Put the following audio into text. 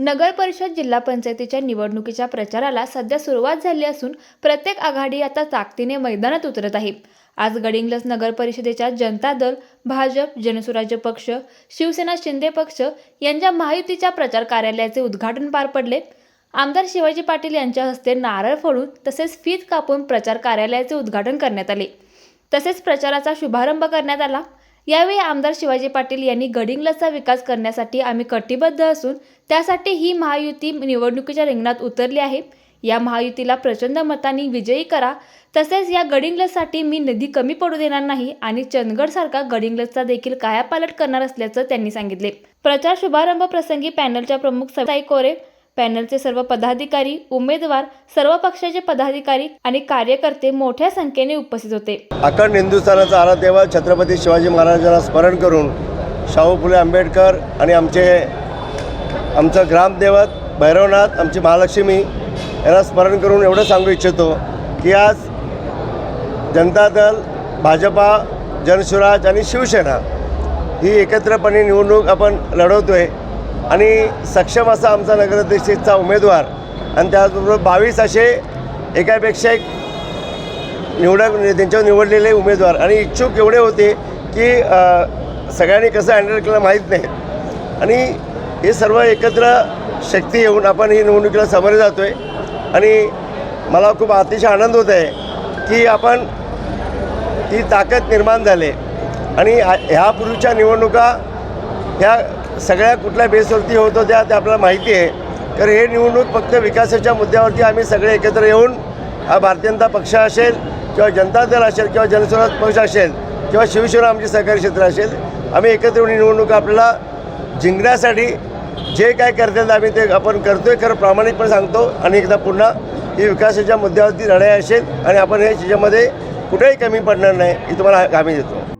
नगर परिषद जिल्हा पंचायतीच्या निवडणुकीच्या प्रचाराला सध्या सुरुवात झाली असून प्रत्येक आघाडी आता ताकदीने मैदानात उतरत आहे. आज गडिंग्लज नगर परिषदेच्या जनता दल भाजप जनसुराज्य पक्ष शिवसेना शिंदे पक्ष यांच्या महायुतीच्या प्रचार कार्यालयाचे उद्घाटन पार पडले. आमदार शिवाजी पाटील यांच्या हस्ते नारळ फोडून तसेच फीत कापून प्रचार कार्यालयाचे उद्घाटन करण्यात आले. तसेच प्रचाराचा शुभारंभ करण्यात आला. यावेळी आमदार शिवाजी पाटील यांनी गडिंग्लजचा विकास करण्यासाठी आम्ही कटिबद्ध असून त्यासाठी ही महायुती निवडणुकीच्या रिंगणात उतरली आहे. या महायुतीला प्रचंड मतांनी विजयी करा. तसेच या गडिंग्लजसाठी मी निधी कमी पडू देणार नाही आणि चंदगडसारखा गडिंग्लजचा देखील कायापालट करणार असल्याचं त्यांनी सांगितले. प्रचार शुभारंभ प्रसंगी पॅनलच्या प्रमुख सताई कोरे पॅनलचे सर्व पदाधिकारी उमेदवार सर्व पक्षाचे पदाधिकारी आणि कार्यकर्ते मोठ्या संख्येने उपस्थित होते. अखंड हिंदुस्थानाचा आराध्यव छत्रपती शिवाजी महाराजांना स्मरण करून शाहू फुले आंबेडकर आणि आमचे आमचं ग्रामदेवत भैरवनाथ आमची महालक्ष्मी यांना स्मरण करून एवढं सांगू इच्छितो की आज जनता दल भाजपा जनसुराज आणि शिवसेना ही एकत्रपणे निवडणूक आपण लढवतो आहे आणि सक्षम असा आमचा नगराध्यक्षचा उमेदवार आणि त्याचबरोबर बावीस असे एकापेक्षा एक निवडक त्यांच्यावर निवडलेले उमेदवार. आणि इच्छुक एवढे होते की सगळ्यांनी कसं हँडल केलं माहीत नाही. आणि हे सर्व एकत्र शक्ती येऊन आपण ही निवडणुकीला सामोरे जातो आहे आणि मला खूप अतिशय आनंद होत आहे की आपण ती ताकद निर्माण झाली आणि ह्यापूर्वीच्या निवडणुका ह्या सगळ्या कुठल्या बेसवरती होतो त्या ते आपल्याला माहिती आहे. तर हे निवडणूक फक्त विकासाच्या मुद्द्यावरती आम्ही सगळे एकत्र येऊन हा भारतीय जनता पक्ष असेल किंवा जनता दल असेल किंवा जनस्वराज पक्ष असेल किंवा शिवसेना आमचे सहकारी क्षेत्र असेल आम्ही एकत्र येऊन ही निवडणूक आपल्याला जिंकण्यासाठी जे काय करतात आम्ही ते आपण करतोय खरं प्रामाणिकपणे सांगतो. आणि एकदा पुन्हा ही विकासाच्या मुद्द्यावरती लढाई असेल आणि आपण हे त्याच्यामध्ये कुठेही कमी पडणार नाही ही तुम्हाला हमी देतो.